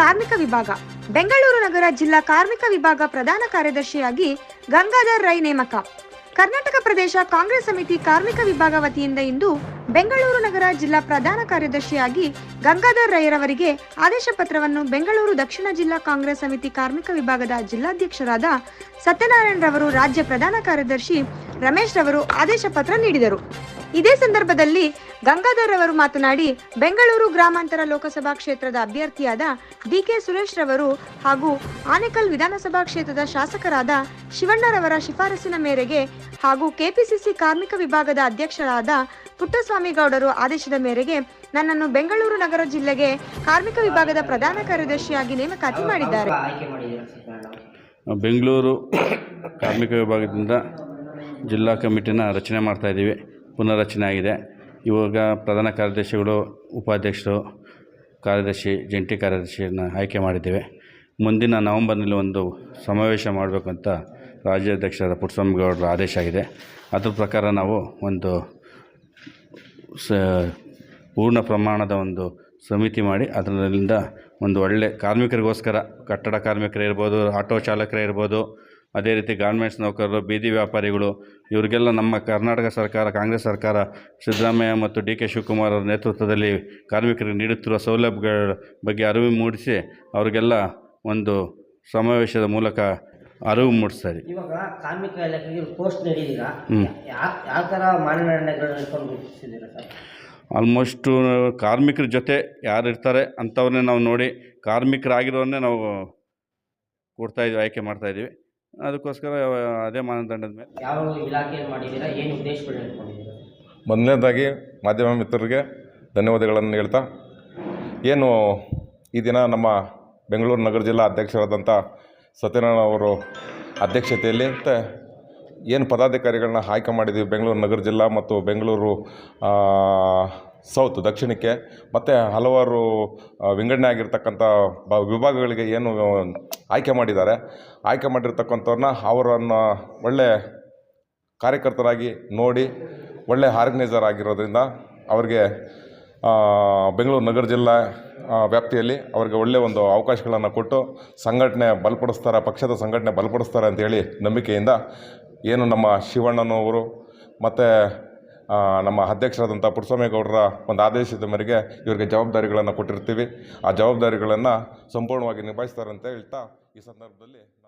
ಕಾರ್ಮಿಕ ವಿಭಾಗ. ಬೆಂಗಳೂರು ನಗರ ಜಿಲ್ಲಾ ಕಾರ್ಮಿಕ ವಿಭಾಗ ಪ್ರಧಾನ ಕಾರ್ಯದರ್ಶಿಯಾಗಿ ಗಂಗಾಧರ್ ರೈ ನೇಮಕ. ಕರ್ನಾಟಕ ಪ್ರದೇಶ ಕಾಂಗ್ರೆಸ್ ಸಮಿತಿ ಕಾರ್ಮಿಕ ವಿಭಾಗ ವತಿಯಿಂದ ಇಂದು ಬೆಂಗಳೂರು ನಗರ ಜಿಲ್ಲಾ ಪ್ರಧಾನ ಕಾರ್ಯದರ್ಶಿಯಾಗಿ ಗಂಗಾಧರ್ ರೈರವರಿಗೆ ಆದೇಶ ಪತ್ರವನ್ನು ಬೆಂಗಳೂರು ದಕ್ಷಿಣ ಜಿಲ್ಲಾ ಕಾಂಗ್ರೆಸ್ ಸಮಿತಿ ಕಾರ್ಮಿಕ ವಿಭಾಗದ ಜಿಲ್ಲಾಧ್ಯಕ್ಷರಾದ ಸತ್ಯನಾರಾಯಣ ರವರು, ರಾಜ್ಯ ಪ್ರಧಾನ ಕಾರ್ಯದರ್ಶಿ ರಮೇಶ್ ರವರು ಆದೇಶ ಪತ್ರ ನೀಡಿದರು. ಇದೇ ಸಂದರ್ಭದಲ್ಲಿ ಗಂಗಾಧರ್ ಅವರು ಮಾತನಾಡಿ ಬೆಂಗಳೂರು ಗ್ರಾಮಾಂತರ ಲೋಕಸಭಾ ಕ್ಷೇತ್ರದ ಅಭ್ಯರ್ಥಿಯಾದ ಡಿಕೆ ಸುರೇಶ್ ರವರು ಹಾಗೂ ಆನೇಕಲ್ ವಿಧಾನಸಭಾ ಕ್ಷೇತ್ರದ ಶಾಸಕರಾದ ಶಿವಣ್ಣರವರ ಶಿಫಾರಸಿನ ಮೇರೆಗೆ ಹಾಗೂ ಕೆಪಿಸಿಸಿ ಕಾರ್ಮಿಕ ವಿಭಾಗದ ಅಧ್ಯಕ್ಷರಾದ ಪುಟ್ಟಸ್ವಾಮಿ ಗೌಡರು ಆದೇಶದ ಮೇರೆಗೆ ನನ್ನನ್ನು ಬೆಂಗಳೂರು ನಗರ ಜಿಲ್ಲೆಗೆ ಕಾರ್ಮಿಕ ವಿಭಾಗದ ಪ್ರಧಾನ ಕಾರ್ಯದರ್ಶಿಯಾಗಿ ನೇಮಕಾತಿ ಮಾಡಿದ್ದಾರೆ. ಬೆಂಗಳೂರು ಕಾರ್ಮಿಕ ವಿಭಾಗದಿಂದ ಜಿಲ್ಲಾ ಕಮಿಟಿನ ರಚನೆ ಮಾಡ್ತಾಯಿದ್ದೀವಿ ಪುನರ್ರಚನೆ ಆಗಿದೆ. ಇವಾಗ ಪ್ರಧಾನ ಕಾರ್ಯದರ್ಶಿಗಳು, ಉಪಾಧ್ಯಕ್ಷರು, ಕಾರ್ಯದರ್ಶಿ, ಜಂಟಿ ಕಾರ್ಯದರ್ಶಿಯನ್ನು ಆಯ್ಕೆ ಮಾಡಿದ್ದೇವೆ. ಮುಂದಿನ ನವಂಬರ್ನಲ್ಲಿ ಒಂದು ಸಮಾವೇಶ ಮಾಡಬೇಕಂತ ರಾಜ್ಯಾಧ್ಯಕ್ಷರ ಪುಟ್ಟಸ್ವಾಮಿಗೌಡರ ಆದೇಶ ಆಗಿದೆ. ಅದ್ರ ಪ್ರಕಾರ ನಾವು ಒಂದು ಸ, ಪೂರ್ಣ ಪ್ರಮಾಣದ ಒಂದು ಸಮಿತಿ ಮಾಡಿ ಅದರಿಂದ ಒಂದು ಒಳ್ಳೆ ಕಾರ್ಮಿಕರಿಗೋಸ್ಕರ ಕಟ್ಟಡ ಕಾರ್ಮಿಕರೇ ಇರ್ಬೋದು, ಆಟೋ ಚಾಲಕರೇ ಇರ್ಬೋದು ಅದೇ ರೀತಿ ಗಾರ್ಮೆಂಟ್ಸ್ ನೌಕರರು ಬೀದಿ ವ್ಯಾಪಾರಿಗಳು ಇವರಿಗೆಲ್ಲ ನಮ್ಮ ಕರ್ನಾಟಕ ಸರ್ಕಾರ ಕಾಂಗ್ರೆಸ್ ಸರ್ಕಾರ ಸಿದ್ದರಾಮಯ್ಯ ಮತ್ತು ಡಿ ಕೆ ಶಿವಕುಮಾರ್ ಅವರ ನೇತೃತ್ವದಲ್ಲಿ ಕಾರ್ಮಿಕರಿಗೆ ನೀಡುತ್ತಿರುವ ಸೌಲಭ್ಯಗಳ ಬಗ್ಗೆ ಅರಿವು ಮೂಡಿಸಿ ಅವರಿಗೆಲ್ಲ ಒಂದು ಸಮಾವೇಶದ ಮೂಲಕ ಅರಿವು ಮೂಡಿಸ್ತಾರೆ. ಇವಾಗ ಕಾರ್ಮಿಕ ಇಲಾಖೆಗೆ ಪೋಸ್ಟ್ ನೀಡಿದ್ದೀರಾ. ಯಾವ ಥರ ಆಲ್ಮೋಸ್ಟು ಕಾರ್ಮಿಕರ ಜೊತೆ ಯಾರು ಇರ್ತಾರೆ ಅಂಥವ್ರನ್ನೇ ನಾವು ನೋಡಿ ಕಾರ್ಮಿಕರಾಗಿರೋನ್ನೇ ನಾವು ಕೊಡ್ತಾಯಿದ್ವಿ ಆಯ್ಕೆ ಮಾಡ್ತಾ ಇದ್ದೀವಿ ಅದಕ್ಕೋಸ್ಕರ ಅದೇ ಮಾನದಂಡದ ಮೇಲೆ. ಯಾವ ಇಲಾಖೆಯಲ್ಲಿ ಮಾಡಿದ್ದೀರಾ? ಏನು ಉದ್ದೇಶಗಳನ್ನ ಇಟ್ಕೊಂಡಿದ್ದೀರಾ ಮೊದಲನೇದಾಗಿ ಮಾಧ್ಯಮ ಮಿತ್ರರಿಗೆ ಧನ್ಯವಾದಗಳನ್ನು ಹೇಳ್ತಾ ಏನು ಈ ದಿನ ನಮ್ಮ ಬೆಂಗಳೂರು ನಗರ ಜಿಲ್ಲಾ ಅಧ್ಯಕ್ಷರಾದಂಥ ಸತ್ಯನಾರಾಯಣ ಅವರು ಅಧ್ಯಕ್ಷತೆಯಲ್ಲಿ ಮತ್ತು ಏನು ಪದಾಧಿಕಾರಿಗಳನ್ನ ಆಯ್ಕೆ ಮಾಡಿದ್ದೀವಿ ಬೆಂಗಳೂರು ನಗರ ಜಿಲ್ಲಾ ಮತ್ತು ಬೆಂಗಳೂರು ಆ, ಸೌತ್, ದಕ್ಷಿಣಕ್ಕೆ, ಮತ್ತು ಹಲವಾರು ವಿಂಗಡಣೆ ಆಗಿರ್ತಕ್ಕಂಥ ಬ, ವಿಭಾಗಗಳಿಗೆ ಏನು ಆಯ್ಕೆ ಮಾಡಿದ್ದಾರೆ. ಆಯ್ಕೆ ಮಾಡಿರ್ತಕ್ಕಂಥವ್ರನ್ನ ಅವರನ್ನು ಒಳ್ಳೆ ಕಾರ್ಯಕರ್ತರಾಗಿ ನೋಡಿ, ಒಳ್ಳೆ ಆರ್ಗನೈಸರ್ ಆಗಿರೋದ್ರಿಂದ ಅವ್ರಿಗೆ ಬೆಂಗಳೂರು ನಗರ ಜಿಲ್ಲಾ ವ್ಯಾಪ್ತಿಯಲ್ಲಿ ಅವ್ರಿಗೆ ಒಳ್ಳೆಯ ಒಂದು ಅವಕಾಶಗಳನ್ನು ಕೊಟ್ಟು ಸಂಘಟನೆ ಬಲಪಡಿಸ್ತಾರೆ, ಪಕ್ಷದ ಸಂಘಟನೆ ಬಲಪಡಿಸ್ತಾರೆ ಅಂತೇಳಿ ನಂಬಿಕೆಯಿಂದ ಏನು ನಮ್ಮ ಶಿವಣ್ಣನವರು, ಮತ್ತು ನಮ್ಮ ಅಧ್ಯಕ್ಷರಾದಂಥ ಪುಟ್ಟಸ್ವಾಮಿಗೌಡರ ಒಂದು ಆದೇಶದ ಮೇರೆಗೆ ಇವರಿಗೆ ಜವಾಬ್ದಾರಿಗಳನ್ನು ಕೊಟ್ಟಿರ್ತೀವಿ. ಆ ಜವಾಬ್ದಾರಿಗಳನ್ನು ಸಂಪೂರ್ಣವಾಗಿ ನಿಭಾಯಿಸ್ತಾರಂತ ಹೇಳ್ತಾ ಈ ಸಂದರ್ಭದಲ್ಲಿ